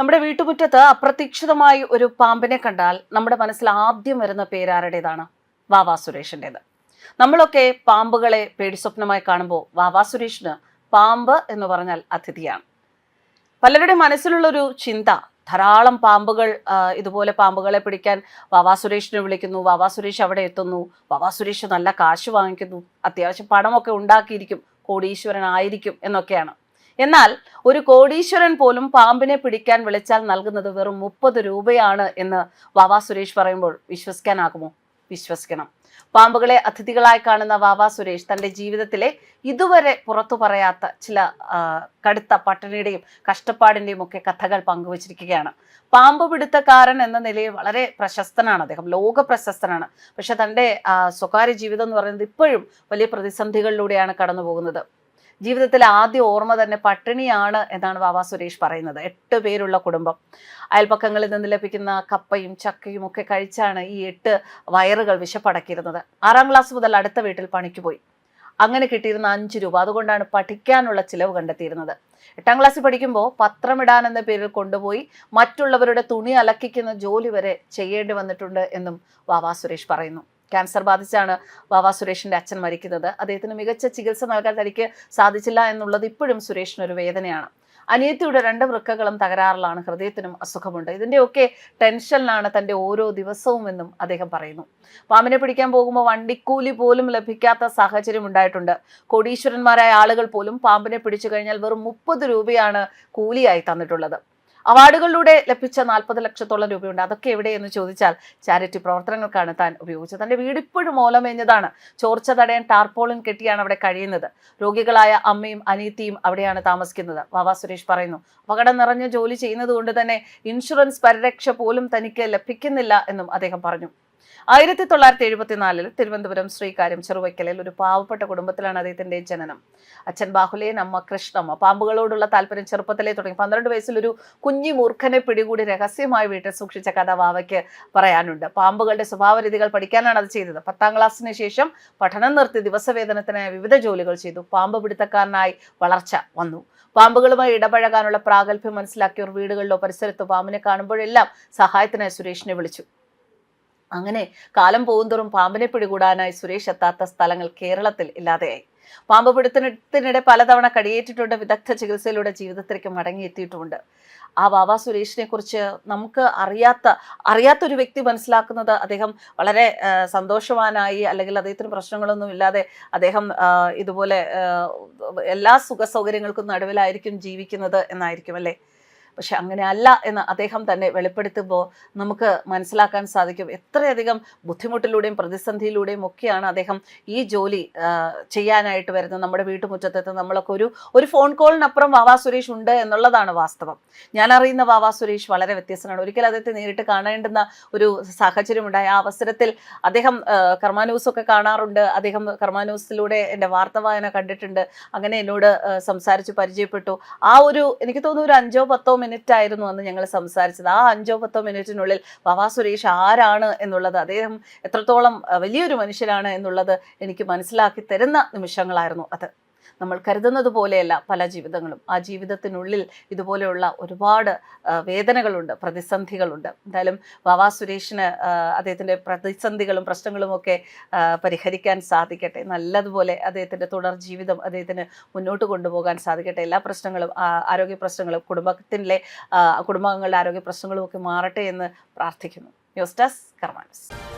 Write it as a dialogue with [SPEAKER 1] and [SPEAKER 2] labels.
[SPEAKER 1] നമ്മുടെ വീട്ടുമുറ്റത്ത് അപ്രതീക്ഷിതമായി ഒരു പാമ്പിനെ കണ്ടാൽ നമ്മുടെ മനസ്സിൽ ആദ്യം വരുന്ന പേരാരുടേതാണ് വാവാ സുരേഷിന്റെത് നമ്മളൊക്കെ പാമ്പുകളെ പേടിസ്വപ്നമായി കാണുമ്പോൾ വാവാ സുരേഷിന് പാമ്പ് എന്ന് പറഞ്ഞാൽ അതിഥിയാണ്. പലരുടെ മനസ്സിലുള്ളൊരു ചിന്ത ധാരാളം പാമ്പുകൾ ഇതുപോലെ പാമ്പുകളെ പിടിക്കാൻ വാവാ സുരേഷിനെ വിളിക്കുന്നു വാവാ സുരേഷ് അവിടെ എത്തുന്നു വാവാ സുരേഷ് നല്ല കാശ് വാങ്ങിക്കുന്നു അത്യാവശ്യം പണമൊക്കെ ഉണ്ടാക്കിയിരിക്കും കോടീശ്വരനായിരിക്കും എന്നൊക്കെയാണ്. എന്നാൽ ഒരു കോടീശ്വരൻ പോലും പാമ്പിനെ പിടിക്കാൻ വിളിച്ചാൽ നൽകുന്നത് വെറും മുപ്പത് രൂപയാണ് എന്ന് വാവാ സുരേഷ് പറയുമ്പോൾ വിശ്വസിക്കാനാകുമോ? വിശ്വസിക്കണം. പാമ്പുകളെ അതിഥികളായി കാണുന്ന വാവാ സുരേഷ് തന്റെ ജീവിതത്തിലെ ഇതുവരെ പുറത്തു പറയാത്ത ചില കടുത്ത പട്ടിണിയുടെയും കഷ്ടപ്പാടിന്റെയും ഒക്കെ കഥകൾ പങ്കുവച്ചിരിക്കുകയാണ്. പാമ്പ് പിടുത്തക്കാരൻ എന്ന നിലയിൽ വളരെ പ്രശസ്തനാണ് അദ്ദേഹം ലോക പ്രശസ്തനാണ്. പക്ഷെ തന്റെ സ്വകാര്യ ജീവിതം എന്ന് പറയുന്നത് ഇപ്പോഴും വലിയ പ്രതിസന്ധികളിലൂടെയാണ് കടന്നു പോകുന്നത് ജീവിതത്തിലെ ആദ്യ ഓർമ്മ തന്നെ പട്ടിണിയാണ് എന്നാണ് വാവാ സുരേഷ് പറയുന്നത്. എട്ട് പേരുള്ള കുടുംബം. അയൽപ്പക്കങ്ങളിൽ നിന്ന് ലഭിക്കുന്ന കപ്പയും ചക്കയും ഒക്കെ കഴിച്ചാണ് ഈ എട്ട് വയറുകൾ വിശപ്പടക്കിയിരുന്നത്. ആറാം ക്ലാസ് മുതൽ അടുത്ത വീട്ടിൽ പണിക്ക് പോയി. അങ്ങനെ കിട്ടിയിരുന്ന അഞ്ച് രൂപ. അതുകൊണ്ടാണ് പഠിക്കാനുള്ള ചിലവ് കണ്ടെത്തിയിരുന്നത്. എട്ടാം ക്ലാസ്സിൽ പഠിക്കുമ്പോൾ പത്രമിടാൻ എന്ന പേരിൽ കൊണ്ടുപോയി മറ്റുള്ളവരുടെ തുണി അലക്കിക്കുന്ന ജോലി വരെ ചെയ്യേണ്ടി വന്നിട്ടുണ്ട് എന്നും വാവാ സുരേഷ് പറയുന്നു. ക്യാൻസർ ബാധിച്ചാണ് വാവാ സുരേഷിന്റെ അച്ഛൻ മരിക്കുന്നത്. അദ്ദേഹത്തിന് മികച്ച ചികിത്സ നൽകാൻ തനിക്ക് സാധിച്ചില്ല എന്നുള്ളത് ഇപ്പോഴും സുരേഷിന് ഒരു വേദനയാണ്. അനിയത്തിയുടെ രണ്ട് വൃക്കകളും തകരാറിലാണ്. ഹൃദയത്തിനും അസുഖമുണ്ട്. ഇതിന്റെയൊക്കെ ടെൻഷനിലാണ് തന്റെ ഓരോ ദിവസവും എന്നും അദ്ദേഹം പറയുന്നു. പാമ്പിനെ പിടിക്കാൻ പോകുമ്പോൾ വണ്ടിക്കൂലി പോലും ലഭിക്കാത്ത സാഹചര്യം ഉണ്ടായിട്ടുണ്ട്. കോടീശ്വരന്മാരായ ആളുകൾ പോലും പാമ്പിനെ പിടിച്ചു കഴിഞ്ഞാൽ വെറും മുപ്പത് രൂപയാണ് കൂലിയായി തന്നിട്ടുള്ളത്. അവാർഡുകളിലൂടെ ലഭിച്ച നാൽപ്പത് ലക്ഷത്തോളം രൂപയുണ്ട്. അതൊക്കെ എവിടെയെന്ന് ചോദിച്ചാൽ ചാരിറ്റി പ്രവർത്തനങ്ങൾക്കാണ് താൻ ഉപയോഗിച്ചത്. തന്റെ വീട് ഇപ്പോഴും ചോർച്ച തടയാൻ ടാർപോളിൻ കെട്ടിയാണ് അവിടെ കഴിയുന്നത്. രോഗികളായ അമ്മയും അനീത്തിയും അവിടെയാണ് താമസിക്കുന്നത്. വാവാ സുരേഷ് പറയുന്നു അപകടം നിറഞ്ഞ ജോലി ചെയ്യുന്നത് തന്നെ ഇൻഷുറൻസ് പരിരക്ഷ പോലും തനിക്ക് ലഭിക്കുന്നില്ല എന്നും അദ്ദേഹം പറഞ്ഞു. ആയിരത്തി തൊള്ളായിരത്തി എഴുപത്തിനാലിൽ തിരുവനന്തപുരം ശ്രീകാര്യം ചെറുവയ്ക്കലിൽ ഒരു പാവപ്പെട്ട കുടുംബത്തിലാണ് അദ്ദേഹത്തിന്റെ ജനനം. അച്ഛൻ ബാഹുലേൻ അമ്മ കൃഷ്ണമ്മ പാമ്പുകളോടുള്ള താല്പര്യം ചെറുപ്പത്തിലേ തുടങ്ങി. പന്ത്രണ്ട് വയസ്സിൽ ഒരു കുഞ്ഞി മൂർഖനെ പിടികൂടി രഹസ്യമായി വീട്ടിൽ സൂക്ഷിച്ച കഥ വാവയ്ക്ക് പറയാനുണ്ട്. പാമ്പുകളുടെ സ്വഭാവരീതികൾ പഠിക്കാനാണ് അത് ചെയ്തത്. പത്താം ക്ലാസ്സിന് ശേഷം പഠനം നിർത്തി ദിവസവേതനത്തിനായി വിവിധ ജോലികൾ ചെയ്തു. പാമ്പ് പിടുത്തക്കാരനായി വളർച്ച വന്നു. പാമ്പുകളുമായി ഇടപഴകാനുള്ള പ്രാഗൽഭ്യം മനസ്സിലാക്കിയവർ വീടുകളിലോ പരിസരത്തോ പാമ്പിനെ കാണുമ്പോഴെല്ലാം സഹായത്തിനായി സുരേഷിനെ വിളിച്ചു. അങ്ങനെ കാലം പോകുന്തോറും പാമ്പിനെ പിടികൂടാനായി സുരേഷ് എത്താത്ത സ്ഥലങ്ങൾ കേരളത്തിൽ ഇല്ലാതെയായി. പാമ്പ് പിടുത്തത്തിനിടെ പലതവണ കടിയേറ്റിട്ടുണ്ട്. വിദഗ്ധ ചികിത്സയിലൂടെ ജീവിതത്തിലേക്ക് മടങ്ങിയെത്തിയിട്ടുമുണ്ട് ആ വാവാ സുരേഷിനെ കുറിച്ച് നമുക്ക് അറിയാത്ത അറിയാത്തൊരു വ്യക്തി മനസ്സിലാക്കുന്നത് അദ്ദേഹം വളരെ സന്തോഷവാനായി അല്ലെങ്കിൽ അദ്ദേഹത്തിന് പ്രശ്നങ്ങളൊന്നും ഇല്ലാതെ അദ്ദേഹം ഇതുപോലെ എല്ലാ സുഖ സൗകര്യങ്ങൾക്കും നടുവിലായിരിക്കും ജീവിക്കുന്നത് എന്നായിരിക്കും അല്ലേ? പക്ഷെ അങ്ങനെ അല്ല എന്ന് അദ്ദേഹം തന്നെ വെളിപ്പെടുത്തുമ്പോൾ നമുക്ക് മനസ്സിലാക്കാൻ സാധിക്കും. എത്രയധികം ബുദ്ധിമുട്ടിലൂടെയും പ്രതിസന്ധിയിലൂടെയും ഒക്കെയാണ് അദ്ദേഹം ഈ ജോലി ചെയ്യാനായിട്ട് വരുന്നത്. നമ്മുടെ വീട്ടുമുറ്റത്തെത്ത് നമ്മളൊക്കെ ഒരു ഒരു ഫോൺ കോളിനപ്പുറം വാവാ സുരേഷ് ഉണ്ട് എന്നുള്ളതാണ് വാസ്തവം. ഞാൻ അറിയുന്ന വാവാ സുരേഷ് വളരെ വ്യത്യസ്തനാണ്. ഒരിക്കൽ അദ്ദേഹത്തെ നേരിട്ട് കാണേണ്ടുന്ന ഒരു സാഹചര്യം ഉണ്ടായി ആ അവസരത്തിൽ അദ്ദേഹം കർമാനൂസൊക്കെ കാണാറുണ്ട്. അദ്ദേഹം കർമാനൂസിലൂടെ എന്റെ വാർത്ത വായന കണ്ടിട്ടുണ്ട്. അങ്ങനെ എന്നോട് സംസാരിച്ച് പരിചയപ്പെട്ടു. ആ ഒരു എനിക്ക് തോന്നുന്നു ഒരു അഞ്ചോ പത്തോ മിനിറ്റ് ആയിരുന്നു അന്ന് ഞങ്ങൾ സംസാരിച്ചത്. ആ അഞ്ചോ പത്തോ മിനിറ്റിനുള്ളിൽ വാവാ സുരേഷ് ആരാണ് എന്നുള്ളത് അദ്ദേഹം എത്രത്തോളം വലിയൊരു മനുഷ്യരാണ് എന്നുള്ളത് എനിക്ക് മനസ്സിലാക്കി തരുന്ന നിമിഷങ്ങളായിരുന്നു അത്. നമ്മൾ കരുതുന്നത് പോലെയല്ല പല ജീവിതങ്ങളും. ആ ജീവിതത്തിനുള്ളിൽ ഇതുപോലെയുള്ള ഒരുപാട് വേദനകളുണ്ട് പ്രതിസന്ധികളുണ്ട്. എന്തായാലും വാവാ സുരേഷിന് അദ്ദേഹത്തിന്റെ പ്രതിസന്ധികളും പ്രശ്നങ്ങളും ഒക്കെ പരിഹരിക്കാൻ സാധിക്കട്ടെ. നല്ലതുപോലെ അദ്ദേഹത്തിന്റെ തുടർ ജീവിതം അദ്ദേഹത്തിന് മുന്നോട്ട് കൊണ്ടുപോകാൻ സാധിക്കട്ടെ. എല്ലാ പ്രശ്നങ്ങളും ആരോഗ്യ പ്രശ്നങ്ങളും കുടുംബത്തിലെ കുടുംബാംഗങ്ങളുടെ ആരോഗ്യ പ്രശ്നങ്ങളും ഒക്കെ മാറട്ടെ എന്ന് പ്രാർത്ഥിക്കുന്നു. News desk കർമാനസ്.